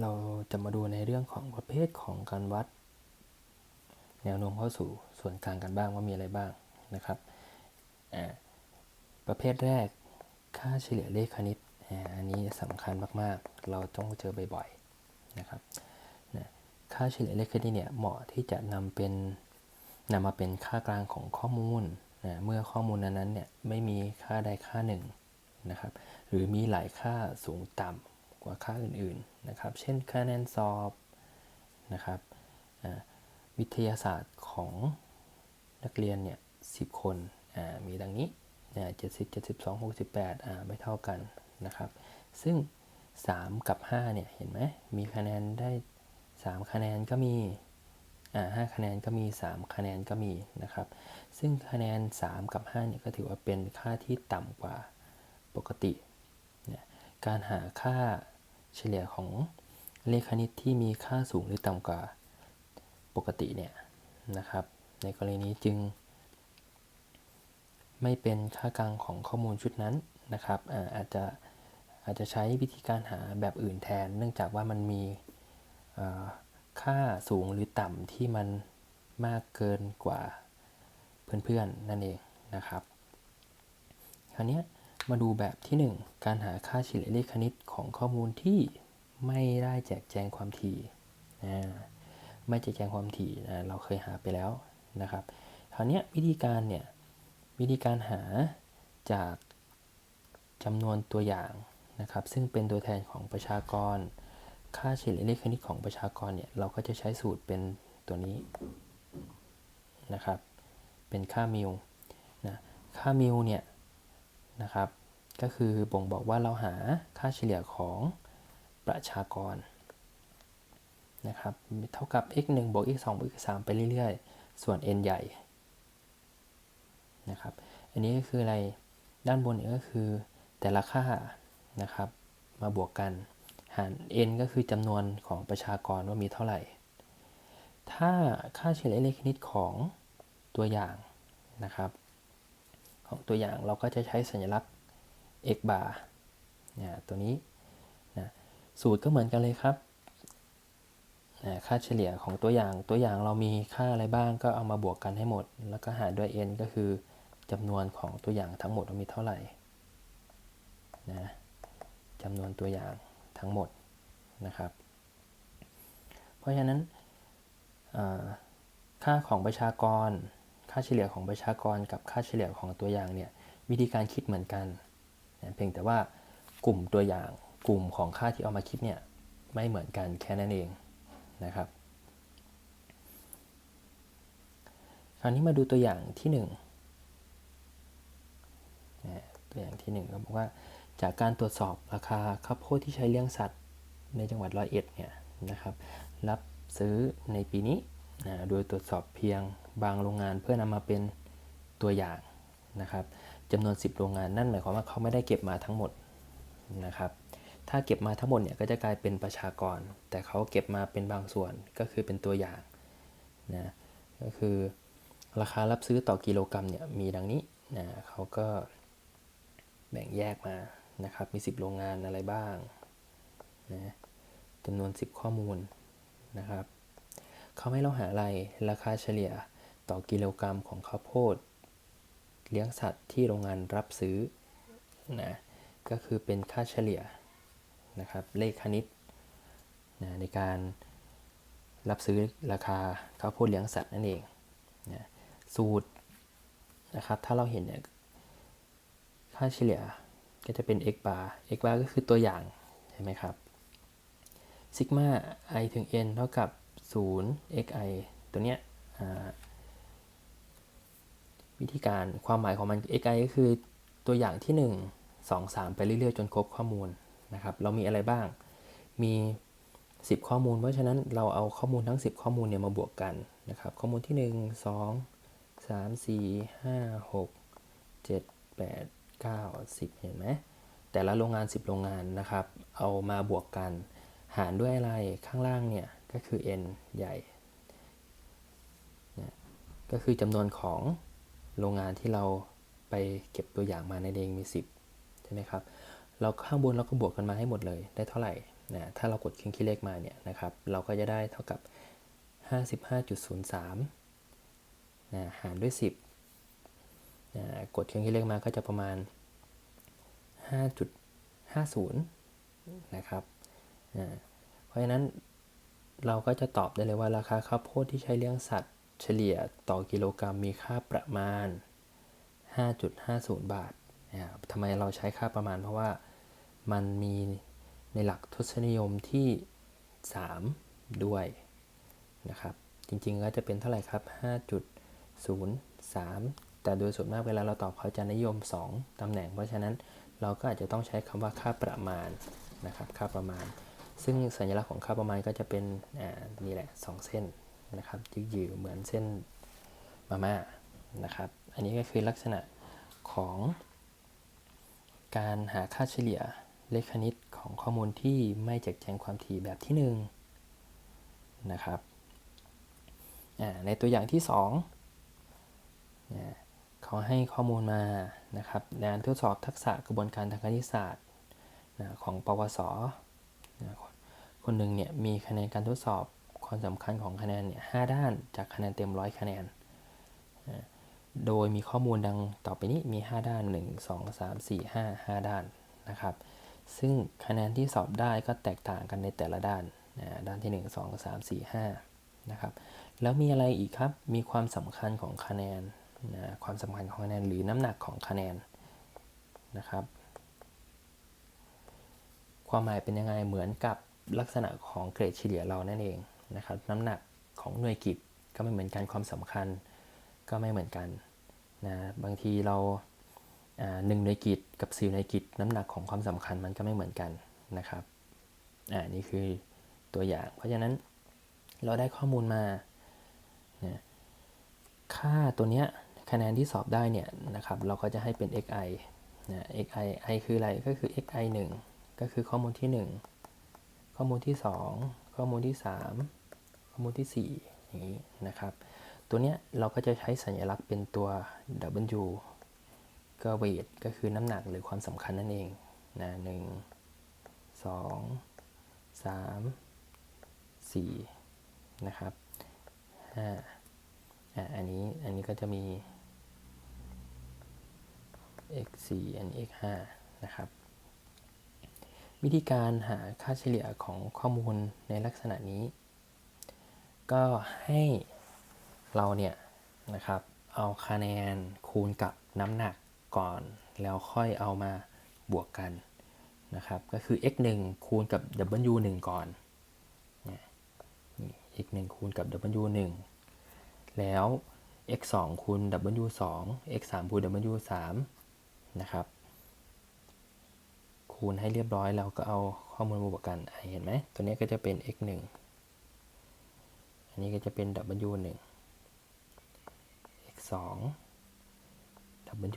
เราจะมาดูในเรื่องของประเภทของการวัด แนวโน้มเข้าสู่ส่วนกลางกันบ้างว่ามีอะไรบ้างนะครับประเภทแรกค่าเฉลี่ยเลขคณิตอันนี้สำคัญมากๆ เราต้องเจอบ่อยๆนะครับค่าเฉลี่ยเลขคณิตเนี่ยเหมาะที่จะนำเป็นนำมาเป็นค่ากลางของข้อมูลนะเมื่อข้อมูลนั้นๆเนี่ยไม่มีค่าใดค่าหนึ่งนะครับหรือมีหลายค่าสูงต่ำ ว่าค่าอื่นๆนะครับ เช่นคะแนนสอบนะครับวิทยาศาสตร์ของนักเรียนเนี่ยสิบคนมีดังนี้เจ็ดสิบเจ็ดสิบสองหกสิบแปดไม่เท่ากันนะครับ ซึ่ง 3 กับ 5 เนี่ย เห็นไหม มีคะแนนได้ 3 คะแนนก็มี อ่าห้าคะแนนก็มี 3 คะแนนก็มีนะครับ ซึ่งคะแนน 3 กับ 5 เนี่ย ก็ถือว่าเป็นค่าที่ต่ำกว่าปกติ การหาค่า เฉลี่ยของเลขคณิตที่มีค่าสูงหรือต่ำกว่าปกติเนี่ยนะครับ ในกรณีนี้จึง ไม่เป็นค่ากลางของข้อมูลชุดนั้นนะครับอาอาจจะอาจจะใช้วิธีการหาแบบอื่นแทน เนื่องจากว่ามันมีค่าสูงหรือต่ำที่มันมากเกินกว่าเพื่อนๆนั่นเองนะครับ คราวนี้ มาดูแบบที่ 1 การหาค่าเฉลี่ยเลขคณิตของข้อมูลที่ไม่ได้แจกแจงความถี่อ่าไม่แจกแจงความถี่อ่าเราเคยหาไปแล้วนะครับคราวนี้วิธีการเนี่ยวิธีการหาจากจำนวนตัวอย่างนะครับ ซึ่งเป็นตัวแทนของประชากร ค่าเฉลี่ยเลขคณิตของประชากรเนี่ยเราก็จะใช้สูตรเป็นตัวนี้นะครับ เป็นค่ามิวนะค่ามิวเนี่ย นะครับ ก็คือบ่งบอกว่าเราหาค่าเฉลี่ยของประชากรนะครับเท่ากับ x 1บวก x 2บวก x 3ไปเรื่อยๆ ส่วน n ใหญ่นะครับ อันนี้ก็คืออะไร ด้านบนเนี่ยก็คือแต่ละค่านะครับ มาบวกกัน หาร n ก็คือจำนวนของประชากรว่ามีเท่าไหร่ ถ้าค่าเฉลี่ยเลขคณิตของตัวอย่างนะครับ ของตัวอย่างเราก็จะใช้สัญลักษณ์ x bar นี่ยตัวนี้นะสูตรก็เหมือนกันเลยครับนะค่าเฉลี่ยของตัวอย่างตัวอย่างเรามีค่าอะไรบ้างก็เอามาบวกกันให้หมด แล้วก็หารด้วย n ก็คือจำนวนของตัวอย่างทั้งหมดว่ามีเท่าไหร่นะจำนวนตัวอย่างทั้งหมดนะครับ เพราะฉะนั้นค่าของประชากร ค่าเฉลี่ยของประชากรกับค่าเฉลี่ยของตัวอย่างเนี่ยวิธีการคิดเหมือนกันนะเพียงแต่ว่ากลุ่มตัวอย่างกลุ่มของค่าที่เอามาคิดเนี่ยไม่เหมือนกันแค่นั้นเองนะครับคราวนี้มาดูตัวอย่างที่1นะตัวอย่างที่1ก็บอกว่าจากการตรวจสอบราคาข้าวโพดที่ใช้เลี้ยงสัตว์ในจังหวัดร้อยเอ็ดเนี่ยนะครับรับซื้อในปีนี้ โดยตรวจสอบเพียงบางโรงงานเพื่อนำมาเป็นตัวอย่างนะครับจำนวน 10 โรงงานนั่นหมายความว่าเขาไม่ได้เก็บมาทั้งหมดนะครับถ้าเก็บมาทั้งหมดเนี่ยก็จะกลายเป็นประชากร แต่เขาเก็บมาเป็นบางส่วนก็คือเป็นตัวอย่างนะก็คือราคารับซื้อต่อกิโลกรัมเนี่ยมีดังนี้นะเขาก็แบ่งแยกมานะครับมี 10 โรงงานอะไรบ้างนะจำนวน 10 ข้อมูลนะครับ เขาให้เราหาอะไรราคาเฉลี่ยต่อกิโลกรัมของข้าวโพด เลี้ยงสัตว์ที่โรงงานรับซื้อนะก็คือเป็นค่าเฉลี่ยนะครับเลขคณิตนะในการรับซื้อราคาข้าวโพดเลี้ยงสัตว์นั่นเองนะสูตรนะครับถ้าเราเห็นเนี่ยค่าเฉลี่ยก็จะเป็น x bar x bar ก็คือตัวอย่างใช่ไหมครับซิกมา i ถึง n เท่ากับ 0 xi ตัวเนี้ยวิธีการความหมายของมัน xi ก็คือตัวอย่างที่ 1 2 3 ไปเรื่อยๆ จนครบข้อมูลนะครับ เรามีอะไรบ้าง มี 10 ข้อมูล เพราะฉะนั้นเราเอาข้อมูลทั้ง 10 ข้อมูลเนี่ยมาบวกกันนะครับ ข้อมูลที่ 1 2 3 4 5 6 7 8 9 10 เห็นไหม แต่ละโรงงาน 10 โรงงานนะครับ เอามาบวกกัน หารด้วยอะไร ข้างล่างเนี่ย ก็คือ n ใหญ่นะก็คือจำนวนของโรงงานที่เราไปเก็บตัวอย่างมาในเองมี 10 ใช่ไหมครับ เราข้างบนเราก็บวกกันมาให้หมดเลยได้เท่าไหร่นะถ้าเรากดเครื่องคิดเลขมาเนี่ยนะครับ เราก็จะได้เท่ากับ 55.03นะหารด้วย 10นะกดเครื่องคิดเลขมาก็จะประมาณ 5.50 นะครับนะเพราะฉะนั้น เราก็จะตอบได้เลยว่าราคาข้าวโพดที่ใช้เลี้ยงสัตว์ เฉลี่ยต่อกิโลกรัมมีค่าประมาณ 5.50 บาทนะครับทำไมเราใช้ค่าประมาณ เพราะว่ามันมีในหลักทศนิยมที่ 3 ด้วยนะครับ จริงๆก็จะเป็นเท่าไหร่ครับ 5.03 แต่โดยส่วนมากเวลาเราตอบเขาจะนิยม 2 ตำแหน่ง เพราะฉะนั้นเราก็อาจจะต้องใช้คำว่าค่าประมาณนะครับ ค่าประมาณ ซึ่งสัญลักษณ์ของค่าประมาณก็จะเป็นนี่แหละ2เส้นนะครับยืดๆเหมือนเส้นมาม่านะครับ อันนี้ก็คือลักษณะของการหาค่าเฉลี่ยเลขคณิตของข้อมูลที่ไม่แจกแจงความถี่แบบที่1นงนะครับในตัวอย่างที่2นะเขาให้ข้อมูลมานะครับงานทดสอบทักษะกระบวนการทางคณิตศาสตร์ของปวส คนหนึ่งเนี่ยมีคะแนนการทดสอบความสำคัญของคะแนนเนี่ยหด้านจากคะแนนเต็มร้อยคะแนน โดยมีข้อมูลดังต่อไปนี้มี 5 ด้าน 1 2 3 4 5 5 ด้านนะครับ ซึ่งคะแนนที่สอบได้ก็แตกต่างกันในแต่ละด้านนะด้านที่ 1 2 3 4 5นะครับ แล้วมีอะไรอีกครับ มีความสำคัญของคะแนนนะความสำคัญของคะแนนหรือน้ำหนักของคะแนนนะครับ ความหมายเป็นยังไงเหมือนกับ ลักษณะของเกรดเฉลี่ยเรานั่นเองนะครับน้ำหนักของหน่วยกิจก็ไม่เหมือนกันความสำคัญก็ไม่เหมือนกันนะบางทีเราหนึ่งหน่วยกิจกับสี่หน่วยกิจน้ำหนักของความสำคัญมันก็ไม่เหมือนกันนะครับอ่านี่คือตัวอย่าง เพราะฉะนั้นเราได้ข้อมูลมานะค่าตัวเนี้ยคะแนนที่สอบได้เนี่ยนะครับเราก็จะให้เป็น xi นะ xi i คืออะไรก็คือ xi 1 ก็คือข้อมูลที่ 1 ข้อมูลที่ 2 ข้อมูลที่ 3 ข้อมูลที่ 4 อย่างนี้นะครับ ตัวเนี้ยเราก็จะใช้สัญลักษณ์เป็นตัว w ก็เวทก็คือน้ำหนักหรือความสำคัญนั่นเองนะหนึ่งสองสามสี่นะครับห้าอะอันนี้อันนี้ก็จะมี x 4อันนี้ x 5นะครับ วิธีการหาค่าเฉลี่ยของข้อมูลในลักษณะนี้ ก็ให้เราเนี่ยนะครับเอาคะแนนคูณกับน้ำหนักก่อน แล้วค่อยเอามาบวกกันนะครับ ก็คือ x 1คูณกับ w 1ก่อนนี่ x 1คูณกับ w 1แล้ว x 2คูณ w 2 x 3คูณ w 3นะครับ คูณให้เรียบร้อยเราก็เอาข้อมูลมาบวกกันเห็นไหมตัวนี้ก็จะเป็น x 1อันนี้ก็จะเป็น w 1 x 2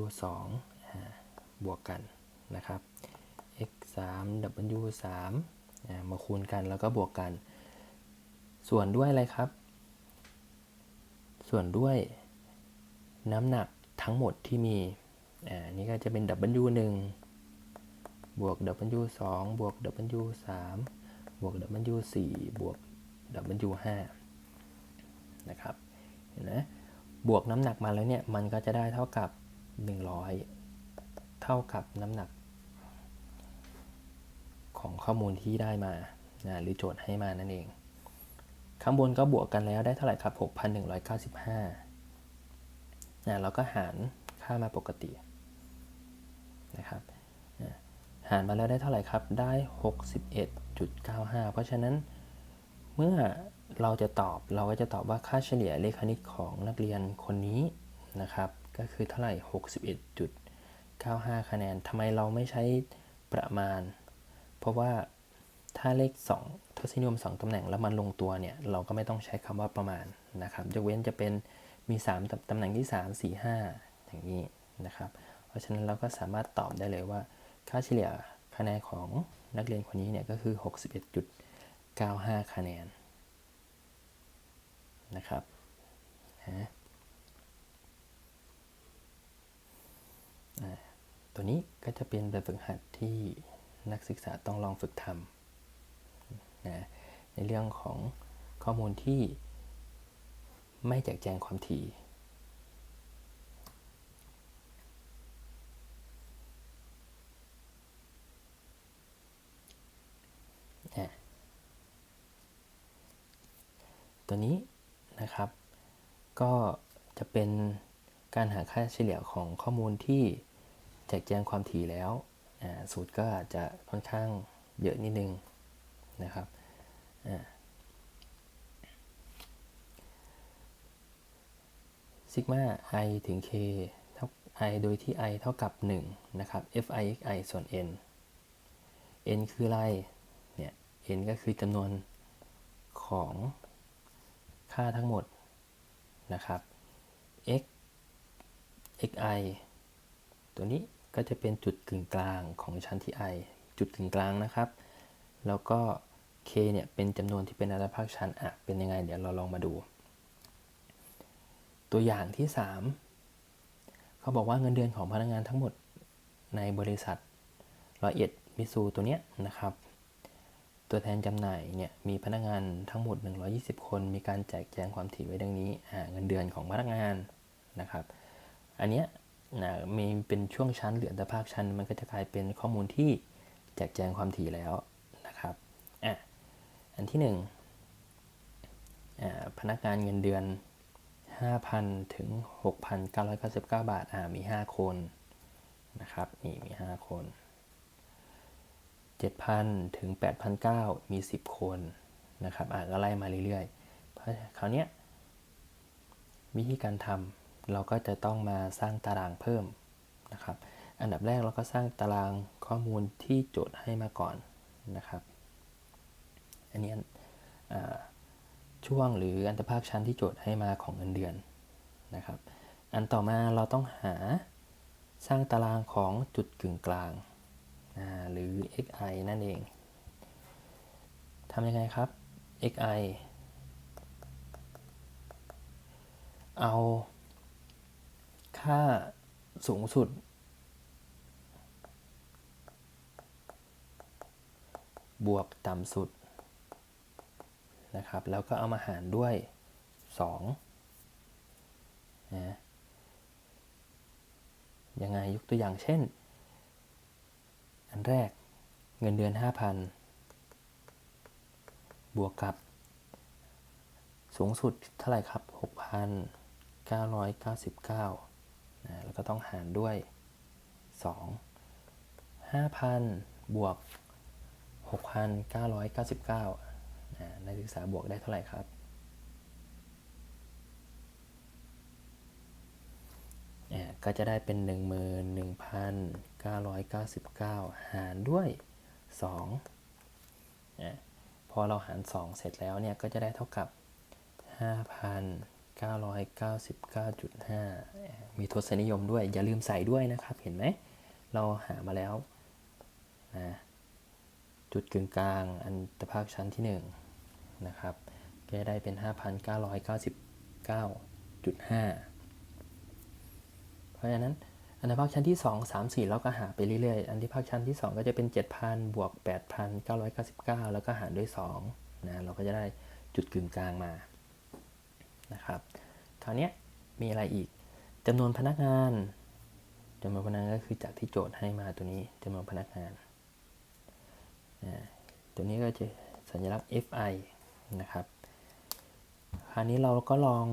w 2บวกกันนะครับ x 3 w 3มาคูณกันแล้วก็บวกกัน ส่วนด้วยอะไรครับ ส่วนด้วยน้ำหนักทั้งหมดที่มีอ่านี่ก็จะเป็น w 1 บวก w 2บวก w 3บวก w 4บวก w 5นะครับเห็นไหมบวกน้ำหนักมาแล้วเนี่ย มันก็จะได้เท่ากับ 100 เท่ากับน้ำหนัก ของข้อมูลที่ได้มานะหรือโจทย์ให้มานั่นเอง ข้างบนก็บวกกันแล้วได้เท่าไหร่ครับ 6,195นะเราก็หารค่ามาปกตินะครับ หารมาแล้วได้เท่าไหร่ครับ ได้ 61.95 เพราะฉะนั้นเมื่อเราจะตอบเราก็จะตอบว่าค่าเฉลี่ยเลขคณิตของนักเรียนคนนี้นะครับ ก็คือเท่าไหร่ 61.95 คะแนนทำไมเราไม่ใช้ประมาณ เพราะว่าถ้าเลข 2ทศนิยม 2 ตำแหน่งแล้วมันลงตัวเนี่ย เราก็ไม่ต้องใช้คำว่าประมาณนะครับยกเว้นจะเป็นมี 3ตำแหน่งที่ 3 4 5 อย่างนี้นะครับ เพราะฉะนั้นเราก็สามารถตอบได้เลยว่า ค่าเฉลี่ยคะแนนของนักเรียนคนนี้เนี่ยก็คือ 61.95 คะแนนนะครับนะตัวนี้ก็จะเป็นแบบฝึกหัดที่นักศึกษาต้องลองฝึกทำนะในเรื่องของข้อมูลที่ไม่แจกแจงความถี่อะ ตัวนี้นะครับ ก็จะเป็นการหาค่าเฉลี่ยของข้อมูลที่แจกแจงความถี่แล้ว สูตรก็อาจจะค่อนข้างเยอะนิดนึงนะครับซิกมา i ถึง k เท่า i โดยที่ i เท่ากับ 1 นะครับ fi xi ส่วน n n คืออะไร เนี่ย n ก็คือจำนวนของ ค่าทั้งหมดนะครับ x xi ตัวนี้ก็จะเป็นจุดกึ่งกลางของชั้นที่ i จุดกึ่งกลางนะครับ แล้วก็ k เนี่ยเป็นจำนวนที่เป็นอัตราภาคชั้นอะเป็นยังไง เดี๋ยวเราลองมาดู ตัวอย่างที่ 3 เขาบอกว่าเงินเดือนของพนักงานทั้งหมดในบริษัทร้อยเอ็ดมิซูตัวเนี้ยนะครับ ตัวแทนจำหน่ายเนี่ยมีพนักงานทั้งหมด 120 คน มีการแจกแจงความถี่ไว้ดังนี้เงินเดือนของพนักงานนะครับ อันเนี้ยนะมีเป็นช่วงชั้นเหรืออัตภาคชั้น มันก็จะกลายเป็นข้อมูลที่แจกแจงความถี่แล้วนะครับอะอันที่หนึ่งพนักงานเงินเดือน 5,000 ถึง 6,999 บาทอ่ามี 5 คนนะครับนี่มี 5 คน 7,000 ถึง 8,900 มี 10 คนนะครับอ่าก็ไล่มาเรื่อยๆ เพราะคราวนี้วิธีการทำเราก็จะต้องมาสร้างตารางเพิ่มนะครับ อันดับแรกเราก็สร้างตารางข้อมูลที่โจทย์ให้มาก่อนนะครับ อันนี้ช่วงหรืออันตภาคชั้นที่โจทย์ให้มาของเงินเดือนนะครับ อันต่อมาเราต้องหาสร้างตารางของจุดกึ่งกลาง หรือ xi นั่นเองทำยังไงครับ xi เอาค่าสูงสุด บวกต่ำสุดนะครับ แล้วก็เอามาหารด้วย2นะยังไงยกตัวอย่างเช่น อันแรกเงินเดือน 5,000 บวกกับ สูงสุดเท่าไหร่ครับ 6,999นะแล้วก็ต้องหารด้วย 2 5,000 บวก 6,999นักศึกษาบวกได้เท่าไหร่ครับ ก็จะได้เป็น 11,999 หารด้วย2พอเราหาร 2 เสร็จแล้วเนี่ยก็จะได้เท่ากับ 5,999.5 มีทศนิยมด้วย อย่าลืมใส่ด้วยนะครับ เห็นไหม เราหามาแล้วนะจุดกึ่งกลางอันตภาคชั้นที่ 1 นะครับ ก็ได้เป็น 5,999.5เพ ราะฉะนั้นอันดับภาคชั้นที่ 2 3 4เราก็หาไปเรื่อยๆ อันที่ภาคชั้นที่ 2 ก็จะเป็น 7,000 บวก 8,999 แล้วก็หารด้วย2นะเราก็จะได้จุดกึ่งกลางมานะครับคราวนี้มีอะไรอีกจำนวนพนักงานจำนวนพนักงานก็คือจากที่โจทย์ให้มาตัวนี้จำนวนพนักงานตัวนี้ก็จะสัญลักษณ์ fi นะครับ คราวนี้เราก็ลอง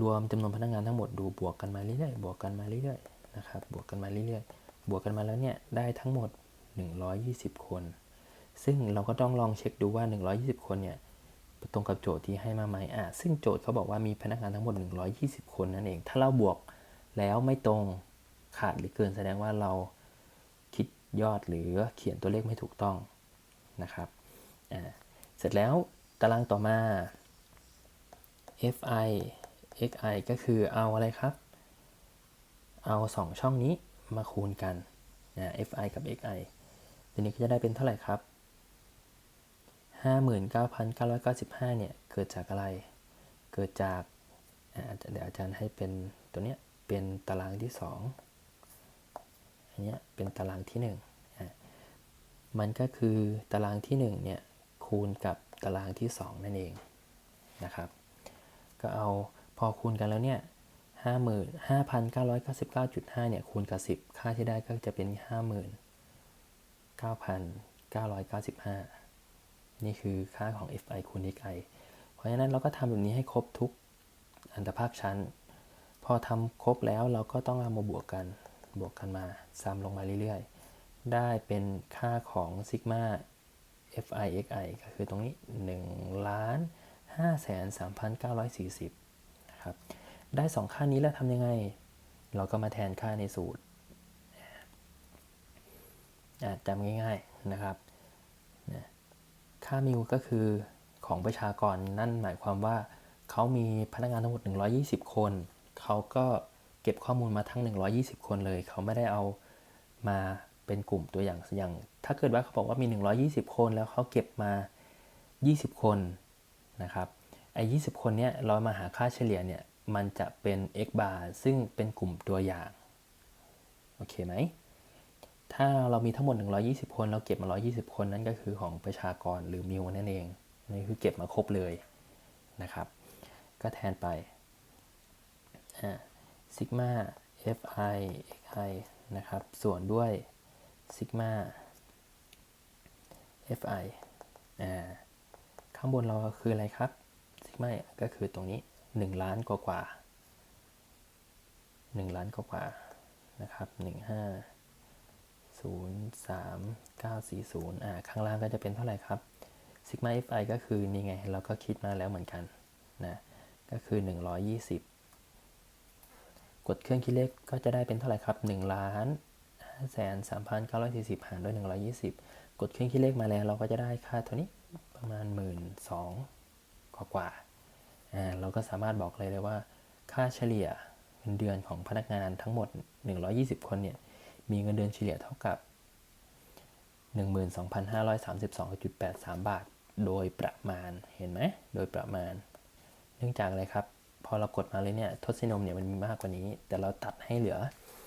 รวมจำนวนพนักงานทั้งหมดดูบวกกันมาเรื่อยๆบวกกันมาเรื่อยๆนะครับบวกกันมาเรื่อยๆ บวกกันมาแล้วเนี่ยได้ทั้งหมด 120 คน ซึ่งเราก็ต้องลองเช็คดูว่า 120 คนเนี่ยตรงกับโจทย์ที่ให้มาไหมอะซึ่งโจทย์เขาบอกว่ามีพนักงานทั้งหมด 120 คนนั่นเอง ถ้าเราบวกแล้วไม่ตรงขาดหรือเกินแสดงว่าเราคิดยอดหรือเขียนตัวเลขไม่ถูกต้องนะครับอ่าเสร็จแล้วตารางต่อมา fi xi ก็คือเอาอะไรครับ เอา 2 ช่องนี้มาคูณกันนะ fi กับ xi ทีนี้ก็จะได้เป็นเท่าไหร่ครับ 59,995 เนี่ย เกิดจากอะไร เกิดจากเดี๋ยวอาจารย์ให้เป็นตัวเนี้ย เป็นตารางที่ 2 อันนี้เป็นตารางที่ 1 มันก็คือตารางที่ 1 เนี่ย คูณกับตารางที่ 2 นั่นเองนะครับ ก็เอา พอคูณกันแล้วเนี่ยห้าหมื่นห้าพันเก้าร้อยเก้าสิบเก้าจุดห้าเนี่ยคูณกับสิบค่าที่ได้ก็จะเป็นห้าหมื่นเก้าพันเก้าร้อยเก้าสิบห้านี่คือค่าของ fi คูณ xi เพราะฉะนั้นเราก็ทำแบบนี้ให้ครบทุกอันตรภาคชั้น พอทำครบแล้วเราก็ต้องเอามาบวกกัน บวกกันมาซ้ำลงมาเรื่อยๆ ได้เป็นค่าของซิกมา fi xi ก็คือตรงนี้1ล้าน5แสน3,940 นะครับ ได้ 2 ค่านี้แล้วทำยังไง เราก็มาแทนค่าในสูตรจำง่ายๆนะครับค่ามิวก็คือของประชากรนั่นหมายความว่าเขามีพนักงานทั้งหมด 120 คน เขาก็เก็บข้อมูลมาทั้ง 120 คนเลย เขาไม่ได้เอามาเป็นกลุ่มตัวอย่างอย่าง ถ้าเกิดว่าเขาบอกว่ามี 120 คนแล้วเขาเก็บมา 20 คนนะครับ ไอ้20คนเนี้ยเรามาหาค่าเฉลี่ยเนี่ยมันจะเป็น x bar ซึ่งเป็นกลุ่มตัวอย่าง โอเคไหม ถ้าเรามีทั้งหมด 120 คน เราเก็บมา 120 คนนั่นก็คือของประชากรหรือมิวนั่นเอง นี่คือเก็บมาครบเลยนะครับ ก็แทนไปซิกมา fi xi นะครับ ส่วนด้วยซิกมา fi อ่าข้างบนเราคืออะไรครับ ซิกมาก็คือตรงนี้ 1 ล้านกว่ากว่า1ล้านกว่ากว่านะครับ15 0 3 9 4 0อ่าข้างล่างก็จะเป็นเท่าไหร่ครับซิกมา fi ก็คือนี่ไง เราก็คิดมาแล้วเหมือนกันนะก็คือ 120 กดเครื่องคิดเลขก็จะได้เป็นเท่าไหร่ครับ1ล้าน5แสน3,940 หารด้วย 120 กดเครื่องคิดเลขมาแล้วเราก็จะได้ค่าเท่านี้ประมาณ 1 2ื่นกว่ากว่า เราก็สามารถบอกเลยเลยว่า ค่าเฉลี่ยเงินเดือนของพนักงานทั้งหมด 120 คนเนี่ยมีเงินเดือนเฉลี่ยเท่ากับ 12,532.83 บาท โดยประมาณเห็นไหมโดยประมาณ เนื่องจากอะไรครับ พอเรากดมาเลยเนี่ยทศนิยมเนี่ยมันมีมากกว่านี้ แต่เราตัดให้เหลือ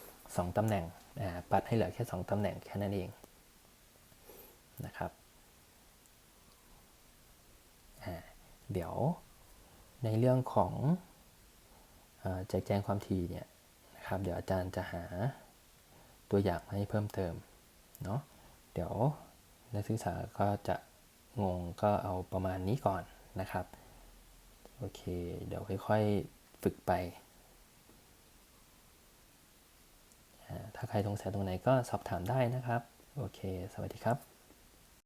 2ตำแหน่งอ่าปัดให้เหลือแค่ 2ตำแหน่งแค่นั้นเองนะครับเดี๋ยว ในเรื่องของแจกแจงความถี่เนี่ยนะครับเดี๋ยวอาจารย์จะหาตัวอย่างให้เพิ่มเติมเนาะเดี๋ยวนักศึกษาก็จะงงก็เอาประมาณนี้ก่อนนะครับโอเค เดี๋ยวค่อยๆฝึกไป ถ้าใครสงสัยตรงไหนก็สอบถามได้นะครับ โอเค สวัสดีครับ